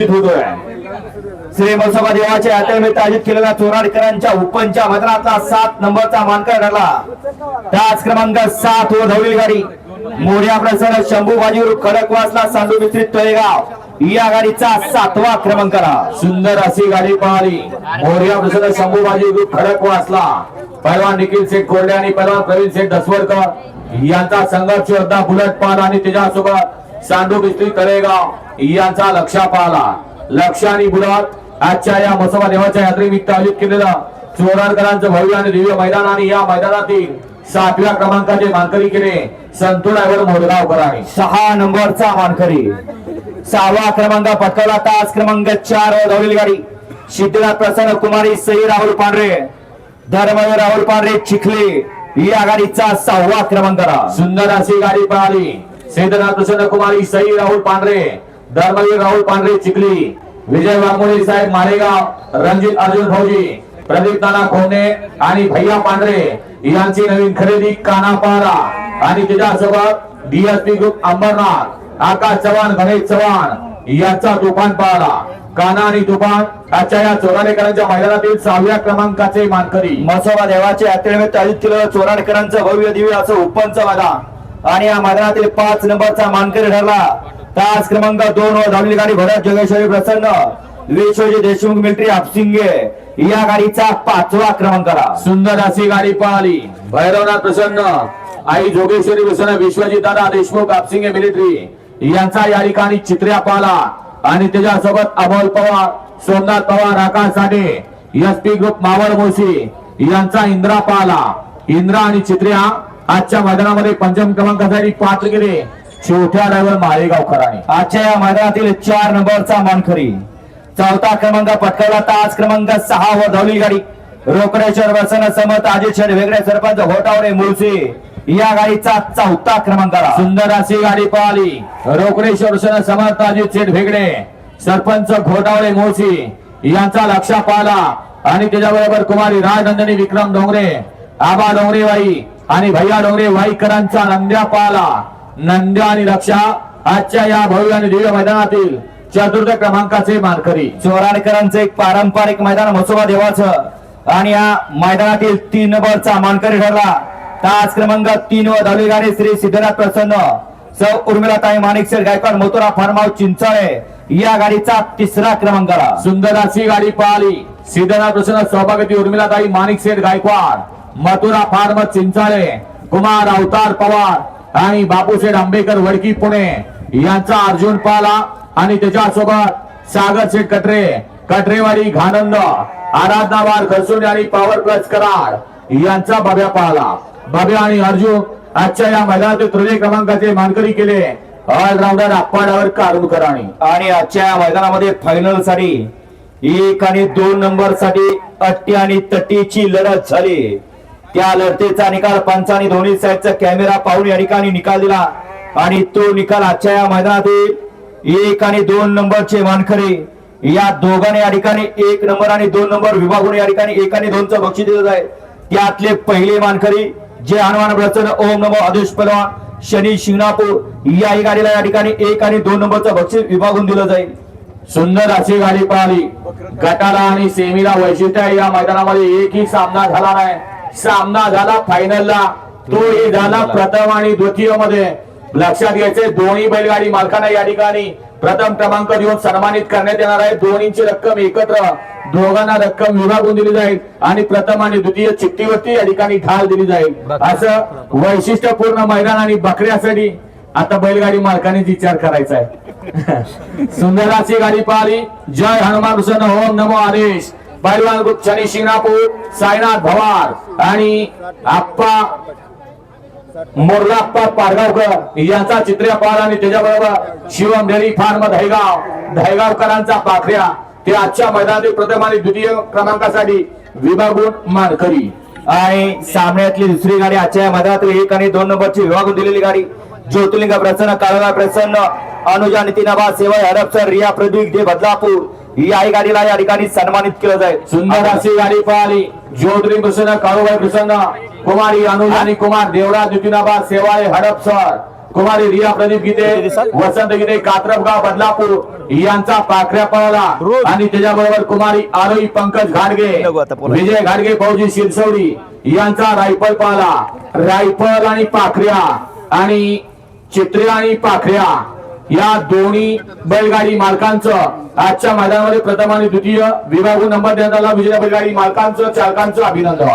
श्री मसोबा देवाच्या यात्रेनिमित्त आयोजित केलेल्या चोराडकरांच्या उपनच्या मदनातला सात नंबरचा मानकर ठरला. त्याच क्रमांक सात वर धावलेली गाडी. मोठ्या प्रसर शंभू बाजीवर खडकवासला सांडू मिश्रित तळेगाव. या गाडीचा सातवा क्रमांक सुंदर अशी गाडी पळाली. मोर्या प्रसर शंभू बाजी खडकवासला पैलवान निखिल शेठ कोरडे आणि पैलवान प्रवीण शेठ दसवडकर. यांचा संघर्ष योद्धा बुलट पान आणि त्याच्यासोबत सांडू बिस्त्री तळेगाव. यांचा लक्ष पाहला. लक्ष आणि बुलट आजच्या या मसोबा देवाच्या यात्रेनिमित्त आयोजित केलेलं चोराडकरांचं भव्य आणि दिव्य मैदान आणि या मैदानातील सातव्या क्रमांकाचे मानकरी केले संतोष ड्रायव्हर मोरगावकरांनी सहा नंबरचा मानकरी. सहावा क्रमांक पटकवला तास क्रमांक चार धावलेली गाडी. सिद्धनाथ प्रसन्न कुमारी सई राहुल पांढरे. धर्मवीर राहुल पांढरे चिखले. या गाडीचा सहावा क्रमांक आला सुंदर अशी गाडी पळाली सिद्धनाथ प्रसन्न कुमारी सई राहुल पांढरे. धर्मवीर राहुल पांढरे चिखली विजय वाघमोडे साहेब मारेगाव रणजित अर्जुन भाऊजी प्रदीप नाना खोने आणि भैया पांढरे यांची नवीन खरेदी कानापारा आणि त्याच्यासोबत D S P group Ambernath Akash Chavan Ganesh Chavan यांचा तुफान पाहला काना आणि तुफान आजच्या या चोराडेकरांच्या मैदानातील सहाव्या क्रमांकाचे मानकरी. मसोबा देवाचे यात्रेनिमित्त आयोजित केलेलं चोराडेकरांचं भव्य दिव्य असं उपनचं मैदान. आणि या मैदानातील पाच नंबरचा मानकरी ठरला. तास क्रमांक दोन वर धावलेली गाडी भरत जोगेश्वरी प्रसन्न. विश्वजी देशमुख मिलिटरी हापसिंगे या गाडीचा पाचवा क्रमांक सुंदर अशी गाडी पळाली भैरवनाथ प्रसन्न. आई जोगेश्वरी प्रसन्न विश्वजी दादा देशमुख हापसिंगे मिलिटरी. यांचा या ठिकाणी चित्र्या पाला. आणि त्याच्यासोबत Amol Pawar Somnath Pawar Akash Sathe S P group Maval Moshi यांचा इंद्रा पाला. इंद्रा आणि चित्र्या आजच्या मैदानामध्ये पंचम क्रमांकासाठी पात्र गेले. छोट्या ड्रायव्हर माळेगावकरांनी. आजच्या या मैदानातील चार नंबरचा मानखरी चौथा क्रमांक पटकावला. तास क्रमांक सहा वर धावली गाडी. रोकडेश्वर वसन समत अजित शेठ वेगळे सरपंच होटावरे मुळशी या गाडीचा चौथा क्रमांक आला सुंदर अशी गाडी पळाली रोकडेश्वर सन समर्थ अजित शेठ भेगडे सरपंच घोटावळे मोशी यांचा लक्ष पाहिला. आणि त्याच्याबरोबर कुमारी राजनंदिनी विक्रम डोंगरे आबा डोंगरेवाई आणि भैया डोंगरे वाईकरांचा नंद्या पाहला. नंद्या आणि लक्षा आजच्या या भव्य आणि दिव्य मैदानातील चतुर्थ क्रमांकाचे मानकरी. चोराडकरांचं एक पारंपरिक मैदान म्हसोबा देवाचं. आणि या मैदानातील तीन नंबरचा मानकरी ठरला. तास क्रमांक तीन वर धावली गाडी श्री सिद्धनाथ प्रसन्न. सौ उर्मिलाताई माणिकशेठ गायकवाड मोतोरा फार्म हाऊस चिंचाळे या गाडीचा तिसरा क्रमांक आला सुंदर अशी गाडी पळाली सिद्धनाथ प्रसन्न सौभाग्यवती उर्मिलाताई माणिक शेठ गायकवाड मथुरा फार्म चिंचाळे कुमार अवतार पवार आणि बापूसाहेब आंबेकर वडकी पुणे यांचा अर्जुन पाला आणि त्याच्यासोबत सागर शेठ कटरे कटरेवाडी घानंद आराधनावार खरसुंड आणि पॉवर प्लस कराड यांचा बब्या पाहला बब्या आणि अर्जुन आजच्या या मैदानातील तृतीय क्रमांकाचे मानकरी केले. ऑलराऊंडर अप्पाडावर कारुणकरांनी आणि आजच्या या मैदानामध्ये फायनलसाठी एक आणि दोन नंबरसाठी अट्टी आणि तटीची लढत झाली. त्या लढतीचा निकाल पंचानी धोनी साईडचा कॅमेरा पाहून या ठिकाणी निकाल दिला. आणि तो निकाल आजच्या या मैदानातील एक आणि दोन नंबरचे मानखरे या दोघांनी या ठिकाणी एक नंबर आणि दोन नंबर विभागून या ठिकाणी एक आणि दोनचं बक्षीस दिलं जाईल त्यातले पहिले मानकरी जे हनुमान प्रसन्न ओम नमो आदेश पलवान शनी शिंगणापूर या गाडीला या ठिकाणी एक आणि दोन नंबरचं बक्षीस विभागून दिलं जाईल सुंदर अशी गाडी पळाली. गटाला आणि सेमीला वैशिष्ट्य या मैदानामध्ये एकही सामना झाला नाही. सामना झाला फायनलला तोही झाला प्रथम आणि द्वितीयमध्ये. लक्षात घ्यायचे दोन्ही बैलगाडी मालकांना या ठिकाणी प्रथम क्रमांक देऊन सन्मानित करण्यात येणार आहे. दोन्हीची रक्कम एकत्र दोघांना रक्कम विभागून दिली जाईल आणि प्रथम आणि द्वितीय चिठ्ठीवरती या ठिकाणी ढाल दिली जाईल. असं वैशिष्ट्यपूर्ण मैदान आणि बकऱ्यासाठी आता बैलगाडी मालकाने विचार करायचा आहे. सुंदराची गाडी पाहिली. जय हनुमान ओम नमो आदेश. पैलवान गुप्त शनी शिंगणापूर साईनाथ भवार आणि आप्पा मोरलाप्पा पारगावकर यांचा चित्रपाल आणि त्याच्याबरोबर शिवम डेअरी फार्म दहेगाव दहेगावकरांचा पाखऱ्या. ते आजच्या मैदानातील प्रथम आणि द्वितीय क्रमांकासाठी विभागून मानकरी. आणि सामन्यातली दुसरी गाडी आजच्या या मैदानातील एक आणि दोन नंबरची विभागून दिलेली गाडी. ज्योतिर्लिंग प्रसन्न काळगा प्रसन्न अनुजा नितीनाबा सेवा हडपसर रिया प्रदीप दे बदलापूर याही गाडीला या ठिकाणी सन्मानित केलं जाईल. सुंदर अशी गाडी पळाली ज्योतिरी प्रसन्न काळूबाई प्रसन्न कुमारी अनुज आणि कुमार देवराज नितीनाबा सेवाळे हडपसर कुमारी रिया प्रदीप गीते वसंत गीते कात्रपगाव बदलापूर यांचा पाखऱ्या पळाला. आणि त्याच्याबरोबर कुमारी आरोही पंकज घाडगे विजय घाडगे फौजी शिरसवडी यांचा रायफल पाला रायफल आणि पाखऱ्या आणि चित्र्या आणि पाखऱ्या. या दोन्ही बैलगाडी मालकांचं आजच्या मैदानामध्ये प्रथम आणि द्वितीय. विभागून नंबर देण्यात आला. विजय बैलगाडी मालकांचं चालकांचं अभिनंदन.